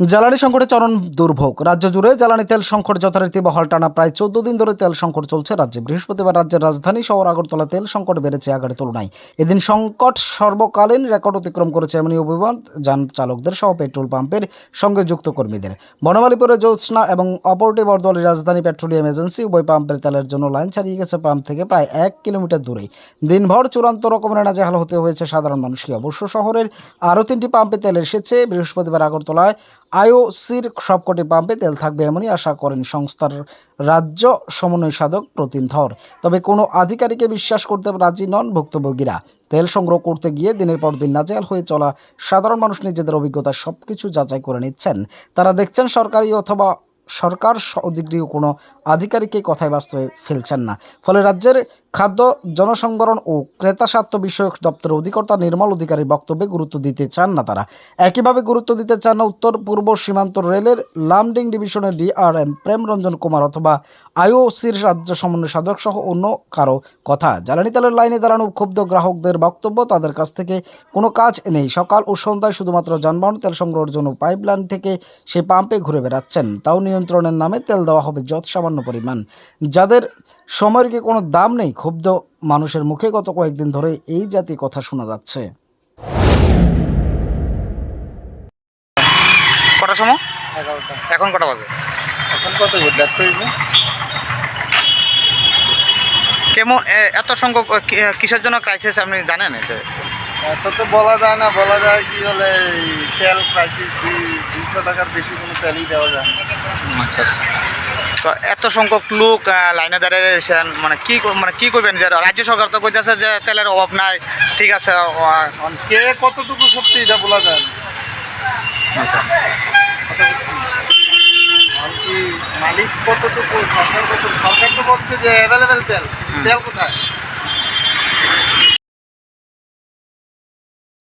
জ্বালানি সংকটে চরম দুর্ভোগ। রাজ্য জুড়ে জ্বালানি তেল সংকট যথারীতি বহাল, টানা প্রায় চোদ্দ দিন ধরে তেল সংকট চলছে রাজ্যে। বৃহস্পতিবার রাজ্যের রাজধানী শহর আগরতলা তেল সংকট বেড়েছে আগের তুলনায়। এদিন সংকট সর্বকালীন রেকর্ড অতিক্রম করেছে এমনই অভিমত যান চালকদের সহ পেট্রোল পাম্পের সঙ্গে যুক্ত কর্মীদের। বনমালীপুরে জ্যোৎস্না এবং অপরটি বরদলি রাজধানী পেট্রোলিয়াম এজেন্সি উভয় পাম্পের তেলের জন্য লাইন ছাড়িয়ে গেছে পাম্প থেকে প্রায় এক কিলোমিটার দূরে। দিনভর চূড়ান্ত রকমের নাজেহাল হতে হয়েছে সাধারণ মানুষকে। অবশ্য শহরের আরও তিনটি পাম্পে তেল এসেছে। বৃহস্পতিবার আগরতলায় আইওসির সবকটি পাম্পে তেল থাকবে এমনই আশা করেন সংস্থার রাজ্য সমন্বয় সাধক প্রতিন ধর। তবে কোনো আধিকারিকে বিশ্বাস করতে রাজি নন ভুক্তভোগীরা। তেল সংগ্রহ করতে গিয়ে দিনের পর দিন নাজেহাল হয়ে চলা সাধারণ মানুষ নিজেদের অভিজ্ঞতা সব কিছু যাচাই করে নিচ্ছেন। তারা দেখছেন সরকারি অথবা সরকার অধিগৃহ কোনো আধিকারিককে কথায় বাস্তবে ফেলছেন না। ফলে রাজ্যের খাদ্য জনসংবরণ ও ক্রেতা স্বার্থ বিষয়ক দপ্তরের অধিকর্তা নির্মল অধিকারীর বক্তব্যে গুরুত্ব দিতে চান না তারা। একইভাবে গুরুত্ব দিতে চান না উত্তর পূর্ব সীমান্ত রেলের লামডিং ডিভিশনের ডিআরএম প্রেমরঞ্জন কুমার অথবা আইওসির রাজ্য সমন্বয় সাধক সহ অন্য কারও কথা। জ্বালানি তেলের লাইনে দাঁড়ানো ক্ষুব্ধ গ্রাহকদের বক্তব্য, তাদের কাছ থেকে কোনো কাজ নেই। সকাল ও সন্ধ্যায় শুধুমাত্র যানবাহন তেল সংগ্রহের জন্য পাইপলাইন থেকে সে পাম্পে ঘুরে বেড়াচ্ছেন। তাও নিয়ন্ত্রণের নামে তেল দেওয়া হবে যত সামান্য পরিমাণ। যাদের সময়ের কি কোনো দাম নেই? ক্ষুব্ধ মানুষের মুখে গত কয়েকদিন ধরে এই জাতীয় কথা শোনা যাচ্ছে। কটার সময়? এখন কটা বাজে? এখন কত কেমন এ- এত সংখ্যক কিসের জন্য ক্রাইসিস আপনি জানেন এটা এত তো বলা যায় না বলা যায় কি হলে তেল ক্রাইসিস দুইশো টাকার বেশি কোনো তেলই দেওয়া যায় না। আচ্ছা আচ্ছা। তো এত সংখ্যক লোক লাইনে দাঁড়িয়ে মানে কি মানে কি করবেন? যে রাজ্য সরকার তো কইতেছে যে তেলের অভাব নাই ঠিক আছে কে কতটুকু সত্যি এটা বলা যায় না। আচ্ছা। মালিক কতটুকু সরকার কত সরকার তো বলছে যে অ্যাভেলেবেল তেল তেল কোথায়?